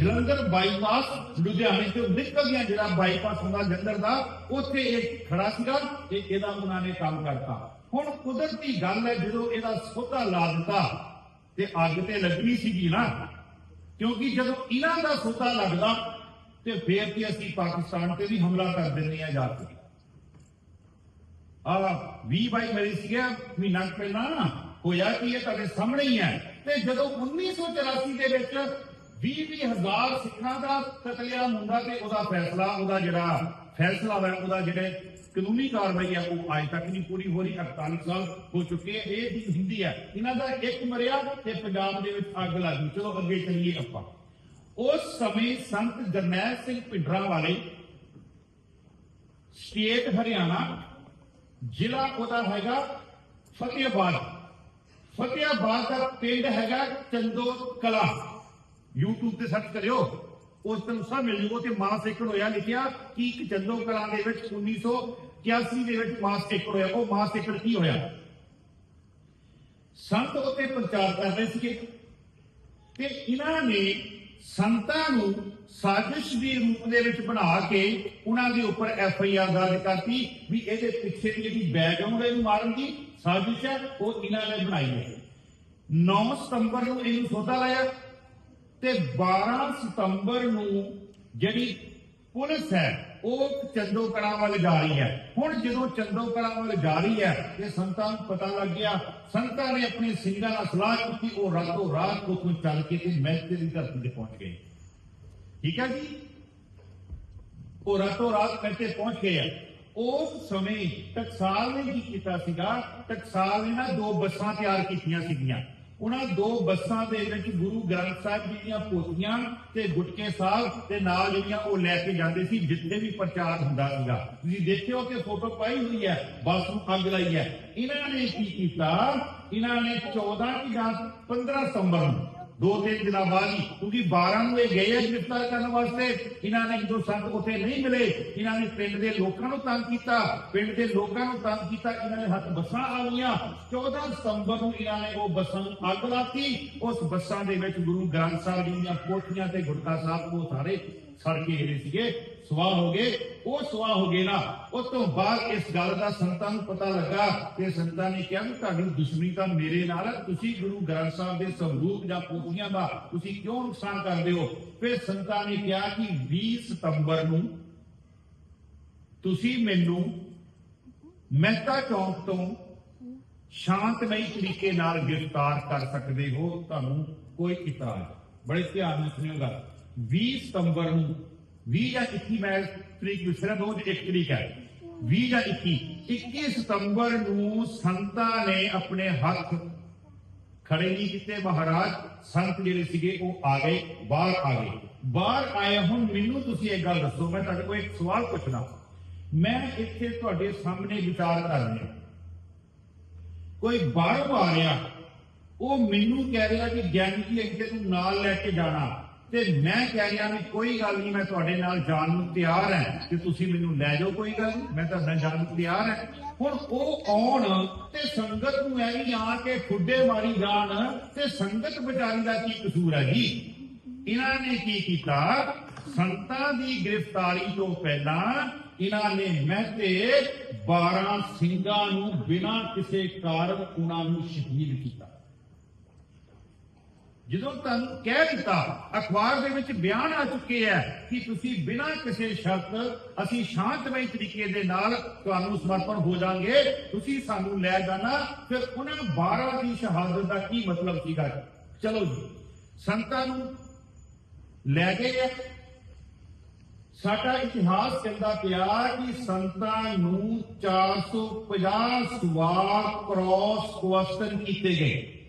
Jalandhar bypass ਲੁਧਿਆਣੇ ਤੋਂ ਨਿਕਲ ਗਿਆ ਜਿਹੜਾ ਬਾਈਪਾਸ ਹੁੰਦਾ ਜਲੰਧਰ ਦਾ, ਉੱਥੇ ਇਹ ਖੜਾ ਸੀਗਾ ਤੇ ਇਹਦਾ ਉਹਨਾਂ ਨੇ ਕੰਮ ਕਰਤਾ। ਹੁਣ ਕੁਦਰਤੀ ਗੱਲ ਹੈ, ਜਦੋਂ ਇਹਦਾ ਸੋਧਾ ਲਾ ਦਿੱਤਾ ਤੇ ਅੱਗ ਤੇ ਲੱਗਣੀ ਸੀਗੀ ਨਾ, ਕਿਉਂਕਿ ਜਦੋਂ ਇਹਨਾਂ ਦਾ ਸੋਧਾ ਲੱਗਦਾ ਤੇ ਫੇਰ ਕੀ ਅਸੀਂ ਪਾਕਿਸਤਾਨ ਤੇ ਵੀ ਹਮਲਾ ਕਰ ਦਿੰਦੇ ਆ ਜਾ ਕੇ। ਆ 20 ਬਾਈ ਮੇਰੀ ਸੀਗਾ, ਮਹੀਨਾ ਕੁ ਪਹਿਲਾਂ ਨਾ, ਹੋਇਆ ਕਿ ਇਹ ਤੁਹਾਡੇ ਸਾਹਮਣੇ ਹੀ ਹੈ। ਤੇ ਜਦੋਂ 1984 ਦੇ ਵਿੱਚ 20 ਹਜ਼ਾਰ ਸਿੱਖਾਂ ਦਾ ਕਤਲੇਆਮ ਹੁੰਦਾ ਤੇ ਉਹਦਾ ਫੈਸਲਾ, ਉਹਦਾ ਜਿਹੜਾ ਫੈਸਲਾ ਹੈ ਉਹਦਾ ਜਿਹੜੇ ਕਾਨੂੰਨੀ ਕਾਰਵਾਈ ਹੈ ਉਹ ਅਜੇ ਤੱਕ ਨਹੀਂ ਪੂਰੀ ਹੋ ਰਹੀ 48 ਸਾਲ ਹੋ ਚੁੱਕੇ ਆ। ਇਹ ਦੀ ਹੁੰਦੀ ਹੈ ਇਹਨਾਂ ਦਾ ਇੱਕ ਮਰਿਆ ਤੇ ਪੰਜਾਬ ਦੇ ਵਿੱਚ ਅੱਗ ਲੱਗੀ ਚਲੋ ਅੱਗੇ ਚੱਲੀਏ ਆਪਾਂ। ਉਸ ਸਮੇਂ ਸੰਤ ਜਰਨੈਲ ਸਿੰਘ ਪਿੰਡਰਾ ਵਾਲੇ ਸਟੇਟ ਹਰਿਆਣਾ, ਜ਼ਿਲ੍ਹਾ ਉਹਦਾ ਹੈਗਾ ਫਤਿਆਬਾਦ ਫਤਿਆਬਾਦ ਦਾ ਪਿੰਡ ਹੈਗਾ ਚੰਦੋ ਕਲਾ YouTube ਤੇ ਸਰਚ ਕਰਿਓ। ਉਸ ਤੋਂ ਸਭ ਮਿਲ ਜੂਗਾ। ਤੇ ਮਾਸ ਏਕੜ ਹੋਇਆ ਲਿਖਿਆ ਕਿ ਇੱਕ ਚੰਦੋ ਕਲਾ ਦੇ ਵਿੱਚ 1981 ਦੇ ਵਿੱਚ ਮਾਸ ਏਕੜ ਹੋਇਆ ਉਹ ਮਾਸ ਏਕੜ ਕੀ ਹੋਇਆ? ਸੰਤ ਉੱਤੇ ਪ੍ਰਚਾਰ ਕਰਦੇ ਸੀਗੇ। ਤੇ ਇਹਨਾਂ ਨੇ ਸੰਤਾਂ ਨੂੰ ਸਾਜ਼ਿਸ਼ ਦੇ ਰੂਪ ਦੇ ਵਿੱਚ ਬਣਾ ਕੇ ਉਹਨਾਂ ਦੇ ਉੱਪਰ ਐਫ ਆਈ ਆਰ ਦਰਜ ਕਰਤੀ ਵੀ ਇਹਦੇ ਪਿੱਛੇ ਦੀ ਜਿਹੜੀ ਬੈਕਗ੍ਰਾਉਂਡ ਇਹਨੂੰ ਮਾਰਨ ਦੀ ਸਾਜ਼ਿਸ਼ ਹੈ ਉਹ ਇਹਨਾਂ ਨੇ ਬਣਾਈ ਹੈ। 9 ਸਤੰਬਰ ਨੂੰ ਇਹਨੂੰ ਸੋਧਾ ਲਾਇਆ। ਤੇ 12 ਸਤੰਬਰ ਨੂੰ ਜਿਹੜੀ ਪੁਲਿਸ ਹੈ, ਉਹ ਚੰਦੋ ਕਲਾਂ ਵੱਲ ਜਾ ਰਹੀ ਹੈ। ਹੁਣ ਜਦੋਂ ਚੰਦੋ ਕਲਾਂ ਵੱਲ ਜਾ ਰਹੀ ਹੈ ਤੇ ਸੰਤਾਂ ਨੂੰ ਪਤਾ ਲੱਗ ਗਿਆ। ਸੰਤਾਂ ਨੇ ਆਪਣੇ ਸਿੰਘਾਂ ਨਾਲ ਸਲਾਹ ਕੀਤੀ, ਉਹ ਰਾਤੋਂ ਰਾਤ ਉੱਥੋਂ ਚੱਲ ਕੇ ਤੇ ਮਹਿਤੇ ਦੀ ਧਰਤੀ ਤੇ ਪਹੁੰਚ ਗਏ। ਠੀਕ ਹੈ ਜੀ? ਉਹ ਰਾਤੋਂ ਰਾਤ ਮਹਿਤੇ ਪਹੁੰਚ ਗਏ ਆ। ਉਸ ਸਮੇਂ ਟਕਸਾਲ ਨੇ ਕੀ ਕੀਤਾ ਸੀਗਾ? ਟਕਸਾਲ ਨੇ ਨਾ ਦੋ ਬੱਸਾਂ ਤਿਆਰ ਕੀਤੀਆਂ ਸੀਗੀਆਂ। ਉਹਨਾਂ ਦੋ ਬੱਸਾਂ ਦੇ ਵਿੱਚ ਗੁਰੂ ਗ੍ਰੰਥ ਸਾਹਿਬ ਜੀ ਦੀਆਂ ਪੋਥੀਆਂ ਤੇ ਗੁਟਕੇ ਸਾਹਿਬ ਤੇ ਨਾਲ ਜਿਹੜੀਆਂ ਉਹ ਲੈ ਕੇ ਜਾਂਦੇ ਸੀ, ਜਿੱਥੇ ਵੀ ਪ੍ਰਚਾਰ ਹੁੰਦਾ ਸੀਗਾ। ਤੁਸੀਂ ਦੇਖਿਓ ਕਿ ਫੋਟੋ ਪਾਈ ਹੋਈ ਹੈ, ਬੱਸ ਨੂੰ ਅੱਗ ਲਾਈ ਹੈ। ਇਹਨਾਂ ਨੇ ਕੀ ਕੀਤਾ? ਇਹਨਾਂ ਨੇ 14 ਕੀ ਜਾਂ 15 ਸਤੰਬਰ ਨੂੰ ਦੋ ਤਿੰਨ ਦਿਨਾਂ ਬਾਅਦ ਕਿਉਂਕਿ 12 ਨੂੰ ਇਹ ਗਏ ਆ ਗ੍ਰਿਫਤਾਰ ਕਰਨ ਵਾਸਤੇ, ਇਹਨਾਂ ਨੇ ਜਦੋਂ ਸੰਤ ਉੱਥੇ ਨਹੀਂ ਮਿਲੇ। ਇਹਨਾਂ ਨੇ ਪਿੰਡ ਦੇ ਲੋਕਾਂ ਨੂੰ ਤੰਗ ਕੀਤਾ, ਪਿੰਡ ਦੇ ਲੋਕਾਂ ਨੂੰ ਤੰਗ ਕੀਤਾ, ਇਹਨਾਂ ਦੇ ਹੱਥ ਬੱਸਾਂ ਆ ਗਈਆਂ। 14 ਸਤੰਬਰ ਨੂੰ ਇਹਨਾਂ ਨੇ ਉਹ ਬੱਸਾਂ ਨੂੰ ਅੱਗ ਲਾਤੀ। ਉਸ ਬੱਸਾਂ ਦੇ ਵਿੱਚ ਗੁਰੂ ਗ੍ਰੰਥ ਸਾਹਿਬ ਜੀ ਦੀਆਂ ਪੋਥੀਆਂ ਤੇ ਗੁਟਕਾ ਸਾਹਿਬ ਉਹ ਸਾਰੇ ਸੜ ਕੇ ਜਿਹੜੇ ਸੀਗੇ, ਸਵਾਹ ਹੋ ਗਏ। ਉਹ ਸਵਾਹ ਹੋ ਗਏ ਨਾ, ਉਸ ਤੋਂ ਬਾਅਦ ਇਸ ਗੱਲ ਦਾ ਸੰਤਾਂ ਨੂੰ ਪਤਾ ਲੱਗਾ ਤੇ ਸੰਤਾਂ ਨੇ ਕਿਹਾ ਵੀ ਤੁਹਾਡੀ ਦੁਸ਼ਮਣੀ ਤਾਂ ਮੇਰੇ ਨਾਲ ਹੈ ਤੁਸੀਂ ਗੁਰੂ ਗ੍ਰੰਥ ਸਾਹਿਬ ਦੇ ਸਰੂਪ ਜਾਂ ਪੋਥੀਆਂ ਦਾ ਤੁਸੀਂ ਕਿਉਂ ਨੁਕਸਾਨ ਕਰਦੇ ਹੋ? ਫਿਰ ਸੰਤਾਂ ਨੇ ਕਿਹਾ ਕਿ 20 ਸਤੰਬਰ ਨੂੰ ਤੁਸੀਂ ਮੈਨੂੰ ਮਹਿਤਾ ਚੌਂਕ ਤੋਂ ਸ਼ਾਂਤਮਈ ਤਰੀਕੇ ਨਾਲ ਗ੍ਰਿਫਤਾਰ ਕਰ ਸਕਦੇ ਹੋ, ਤੁਹਾਨੂੰ ਕੋਈ ਇਤਰਾਜ਼। ਬੜੇ ਧਿਆਨ ਨਾਲ ਸੁਣਿਓਗਾ 20 ਸਤੰਬਰ ਨੂੰ 20 ਜਾਂ 21 ਮੈਂ ਤਰੀਕ ਵਿਸਰਾ ਦੋ ਇੱਕ ਤਰੀਕ ਹੈ। 20 ਜਾਂ 21 21 ਸਤੰਬਰ ਨੂੰ ਸੰਤਾਂ ਨੇ ਆਪਣੇ ਹੱਥ ਖੜੇ ਨਹੀਂ ਕੀਤੇ। ਮਹਾਰਾਜ, ਸੰਤ ਜਿਹੜੇ ਸੀਗੇ, ਉਹ ਆ ਗਏ, ਬਾਹਰ ਆ ਗਏ। ਬਾਹਰ ਆਏ, ਹੁਣ ਮੈਨੂੰ ਤੁਸੀਂ ਇੱਕ ਗੱਲ ਦੱਸੋ, ਮੈਂ ਤੁਹਾਡੇ ਕੋਲ ਇੱਕ ਸਵਾਲ ਪੁੱਛਣਾ ਮੈਂ ਇੱਥੇ ਤੁਹਾਡੇ ਸਾਹਮਣੇ ਵਿਚਾਰ ਕਰ ਰਿਹਾ ਕੋਈ ਬਾਹਰੋਂ ਆ ਰਿਹਾ, ਉਹ ਮੈਨੂੰ ਕਹਿ ਰਿਹਾ ਕਿ ਗਿਆਨੀ ਜੀ ਅੱਗੇ ਨੂੰ ਨਾਲ ਲੈ ਕੇ ਜਾਣਾ। ਤੇ ਮੈਂ ਕਹਿ ਰਿਹਾ ਵੀ ਕੋਈ ਗੱਲ ਨਹੀਂ, ਮੈਂ ਤੁਹਾਡੇ ਨਾਲ ਜਾਣ ਨੂੰ ਤਿਆਰ ਹਾਂ ਕਿ ਤੁਸੀਂ ਮੈਨੂੰ ਲੈ ਜਾਓ ਕੋਈ ਗੱਲ ਮੈਂ ਤੁਹਾਡੇ ਜਾਣ ਨੂੰ ਤਿਆਰ ਹਾਂ। ਹੁਣ ਉਹ ਆਉਣ ਤੇ ਸੰਗਤ ਨੂੰ ਐ ਆ ਕੇ ਖੁੱਡੇ ਮਾਰੀ ਜਾਣ ਤੇ ਸੰਗਤ ਵਿਚਾਰੀ ਦਾ ਕੀ ਕਸੂਰ ਹੈ ਜੀ? ਇਹਨਾਂ ਨੇ ਕੀ ਕੀਤਾ? ਸੰਤਾਂ ਦੀ ਗ੍ਰਿਫਤਾਰੀ ਤੋਂ ਪਹਿਲਾਂ ਇਹਨਾਂ ਨੇ ਮਹਿਤੇ 12 ਸਿੰਘਾਂ ਨੂੰ ਬਿਨਾਂ ਕਿਸੇ ਕਾਰਨ ਉਹਨਾਂ ਨੂੰ ਸ਼ਹੀਦ ਕੀਤਾ। ਜਦੋਂ ਤੁਹਾਨੂੰ ਕਹਿ ਦਿੱਤਾ, ਅਖਬਾਰ ਦੇ ਵਿੱਚ ਬਿਆਨ ਆ ਚੁੱਕੇ ਹੈ ਕਿ ਤੁਸੀਂ ਬਿਨਾਂ ਕਿਸੇ ਸ਼ਰਤ ਅਸੀਂ ਸ਼ਾਂਤਮਈ ਤਰੀਕੇ ਦੇ ਨਾਲ ਤੁਹਾਨੂੰ ਸਮਰਪਣ ਹੋ ਜਾਾਂਗੇ, ਤੁਸੀਂ ਸਾਨੂੰ ਲੈ ਜਾਣਾ। ਫਿਰ ਉਹਨਾਂ 12 ਦੀ ਸ਼ਹਾਦਤ ਦਾ ਕੀ ਮਤਲਬ ਸੀਗਾ ਚਲੋ ਜੀ, ਸੰਤਾਂ ਨੂੰ ਲੈ ਗਏ ਆ। ਸਾਡਾ ਇਤਿਹਾਸ ਕਹਿੰਦਾ ਪਿਆ ਕਿ ਸੰਤਾਂ ਨੂੰ 450 ਸਵਾਲ ਕ੍ਰੋਸ ਕੁਐਸਚਨ ਕੀਤੇ ਗਏ।